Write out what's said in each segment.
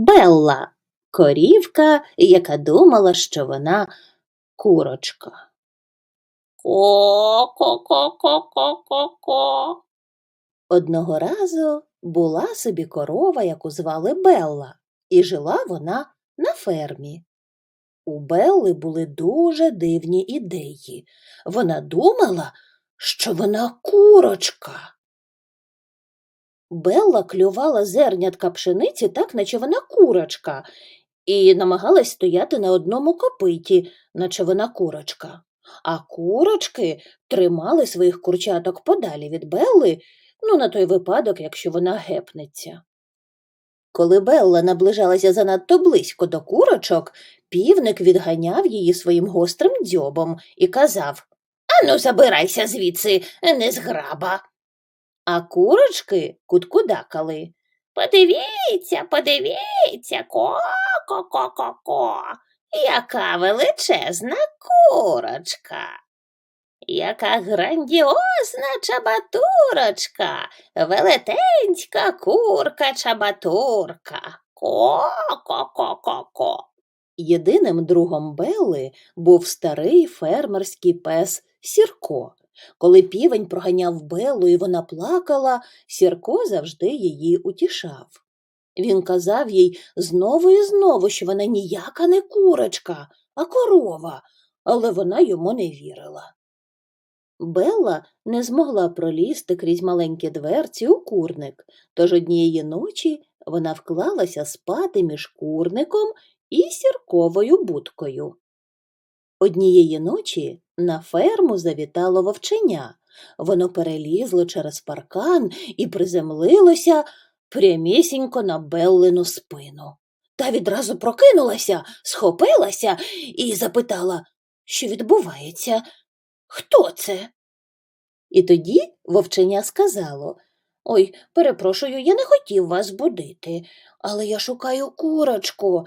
Белла, корівка, яка думала, що вона курочка. Ко-ко-ко-ко-ко-ко. Одного разу була собі корова, яку звали Белла, і жила вона на фермі. У Белли були дуже дивні ідеї. Вона думала, що вона курочка. Белла клювала зернятка пшениці так, наче вона курочка, і намагалась стояти на одному копиті, наче вона курочка. А курочки тримали своїх курчаток подалі від Белли, ну, на той випадок, якщо вона гепнеться. Коли Белла наближалася занадто близько до курочок, півник відганяв її своїм гострим дзьобом і казав Ану, забирайся звідси, незграба. А курочки куткудакали. Подивіться, подивіться, ко-ко-ко-ко-ко. Яка величезна курочка. Яка грандіозна чабатурочка, велетенська курка чабатурка. Ко-ко-ко-ко-ко. Єдиним другом Белли був старий фермерський пес Сірко. Коли півень проганяв Беллу і вона плакала, Сірко завжди її утішав. Він казав їй знову і знову, що вона ніяка не курочка, а корова, але вона йому не вірила. Белла не змогла пролізти крізь маленькі дверці у курник, тож однієї ночі вона вклалася спати між курником і сірковою будкою. Однієї ночі на ферму завітало вовченя. Воно перелізло через паркан і приземлилося прямісінько на Беллину спину. Та відразу прокинулася, схопилася і запитала, що відбувається, хто це? І тоді вовченя сказало Ой, перепрошую, я не хотів вас будити, але я шукаю курочку.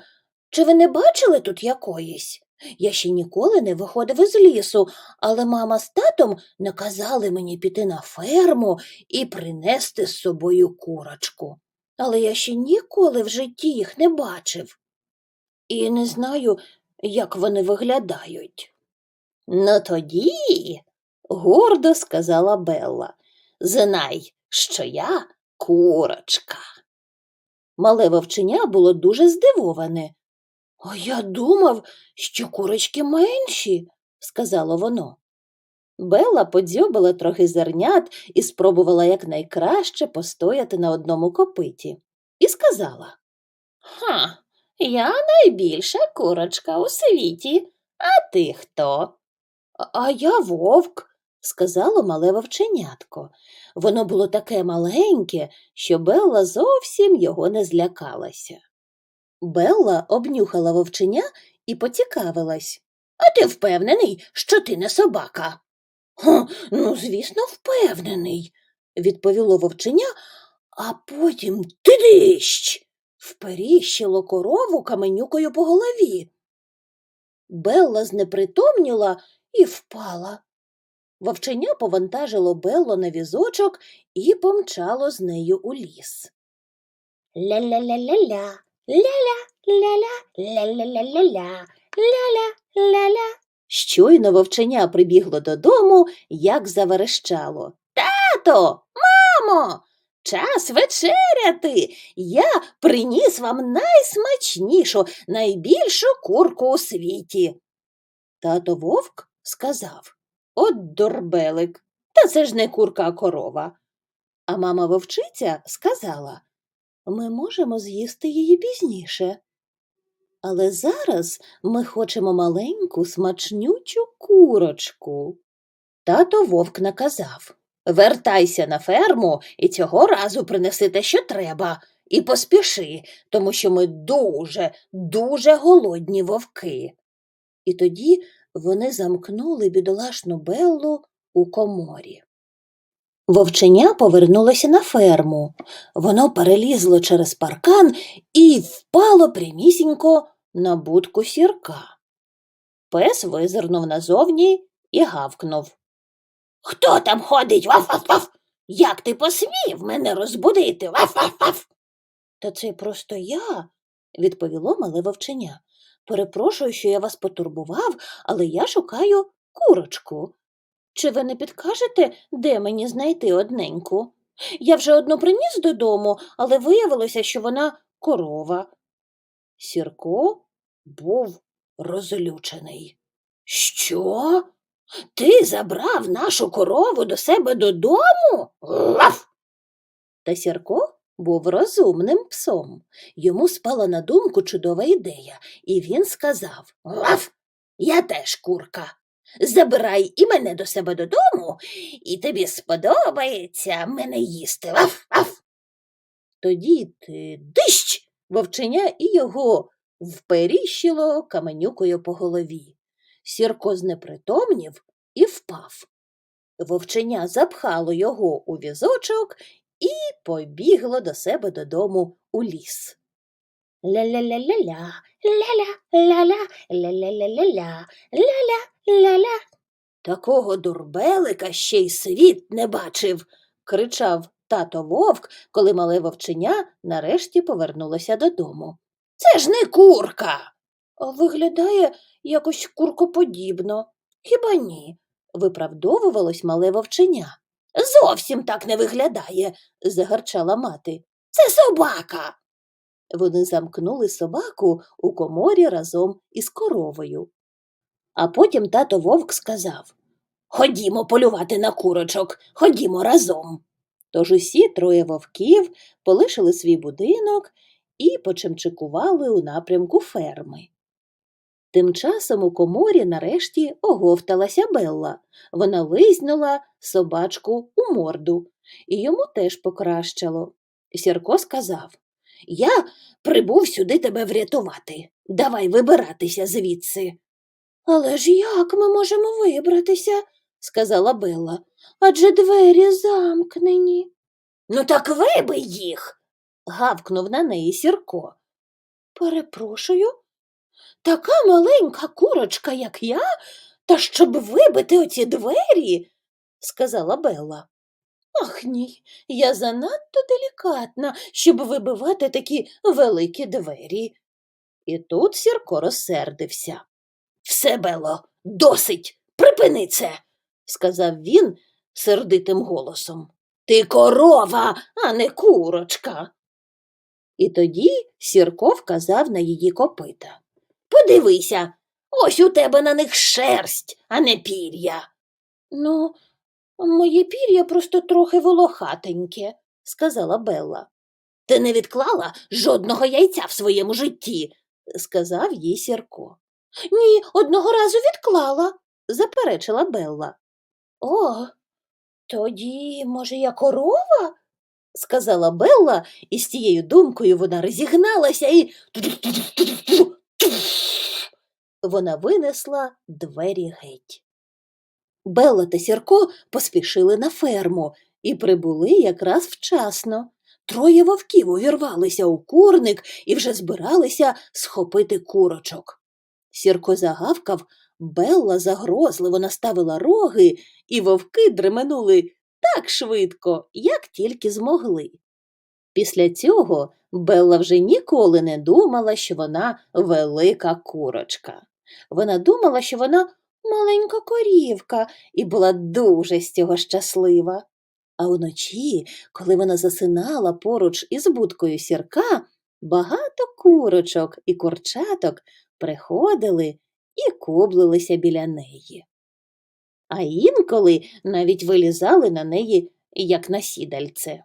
Чи ви не бачили тут якоїсь? Я ще ніколи не виходив із лісу, але мама з татом наказали мені піти на ферму і принести з собою курочку. Але я ще ніколи в житті їх не бачив. І не знаю, як вони виглядають. Ну тоді, гордо сказала Белла, знай, що я курочка. Мале вовченя було дуже здивоване. А я думав, що курочки менші, сказало воно. Белла подзьобила трохи зернят і спробувала якнайкраще постояти на одному копиті. І сказала Ха, я найбільша курочка у світі. А ти хто? «А- я вовк, сказало мале вовченятко. Воно було таке маленьке, що Белла зовсім його не злякалася. Белла обнюхала вовченя і поцікавилась. А ти впевнений, що ти не собака? Ха, ну, звісно, впевнений, відповіло вовченя, а потім тидищ вперіщило корову каменюкою по голові. Белла знепритомніла і впала. Вовченя повантажило Белло на візочок і помчало з нею у ліс. Ля-ля-ля-ля-ля, ля-ля-ля-ля, ля-ля-ля-ля-ля, ля-ля-ля-ля. Щойно вовченя прибігло додому, як заверещало. Тато, мамо, час вечеряти. Я приніс вам найсмачнішу, найбільшу курку у світі. Тато вовк сказав От дурбелик, та це ж не курка, а корова. А мама вовчиця сказала Ми можемо з'їсти її пізніше. Але зараз ми хочемо маленьку смачнючу курочку. Тато вовк наказав Вертайся на ферму і цього разу принеси те, що треба, і поспіши, тому що ми дуже, дуже голодні вовки. І тоді вони замкнули бідолашну Беллу у коморі. Вовченя повернулося на ферму. Воно перелізло через паркан і впало прямісінько на будку сірка. Пес визирнув назовні і гавкнув. Хто там ходить? Ваф-ваф-ваф? Як ти посмів мене розбудити? Ваф-ваф-ваф? Та це просто я, відповіло мале вовченя. Перепрошую, що я вас потурбував, але я шукаю курочку. Чи ви не підкажете, де мені знайти одненьку? Я вже одну приніс додому, але виявилося, що вона корова. Сірко був розлючений. Що? Ти забрав нашу корову до себе додому? Лаф! Та Сірко був розумним псом. Йому спала на думку чудова ідея, і він сказав Лаф, я теж курка. Забирай і мене до себе додому, і тобі сподобається мене їсти. Лаф, лаф. Тоді ти дищ, вовченя і його вперіщило каменюкою по голові. Сірко знепритомнів і впав. Вовченя запхало його у візочок і побігло до себе додому у ліс. Ля-ля-ля-ля-ля, ля-ля-ля-ля, ля-ля-ля-ля-ля, ля-ля-ля-ля. Такого дурбелика ще й світ не бачив, кричав тато вовк, коли мале вовченя нарешті повернулося додому. Це ж не курка. Виглядає якось куркоподібно. Хіба ні? виправдовувалось мале вовченя. Зовсім так не виглядає, загарчала мати. Це собака. Вони замкнули собаку у коморі разом із коровою. А потім тато вовк сказав Ходімо полювати на курочок, ходімо разом. Тож усі троє вовків полишили свій будинок і почимчикували у напрямку ферми. Тим часом у коморі нарешті оговталася Белла. Вона лизнула собачку у морду, і йому теж покращало. Сірко сказав Я прибув сюди тебе врятувати. Давай вибиратися звідси. Але ж як ми можемо вибратися? сказала Белла. Адже двері замкнені. Ну так вибий їх. гавкнув на неї Сірко. Перепрошую, така маленька курочка, як я, та щоб вибити оці двері, сказала Белла. Ах ні, я занадто делікатна, щоб вибивати такі великі двері. І тут Сірко розсердився. Все, Бело, досить, припини це, сказав він сердитим голосом. Ти корова, а не курочка. І тоді Сірко вказав на її копита. Подивися, ось у тебе на них шерсть, а не пір'я. Ну, моє пір'я просто трохи волохатеньке, сказала Белла. Ти не відклала жодного яйця в своєму житті, сказав їй Сірко. Ні, одного разу відклала, заперечила Белла. О, тоді, може, я корова? сказала Белла, і з цією думкою вона розігналася і вона винесла двері геть. Белла та Сірко поспішили на ферму і прибули якраз вчасно. Троє вовків увірвалися у курник і вже збиралися схопити курочок. Сірко загавкав, Белла загрозливо наставила роги, і вовки дременули так швидко, як тільки змогли. Після цього Белла вже ніколи не думала, що вона велика курочка. Вона думала, що вона маленька корівка, і була дуже з цього щаслива. А вночі, коли вона засинала поруч із будкою сірка, багато курочок і курчаток приходили і кублилися біля неї. А інколи навіть вилізали на неї, як на сідальце.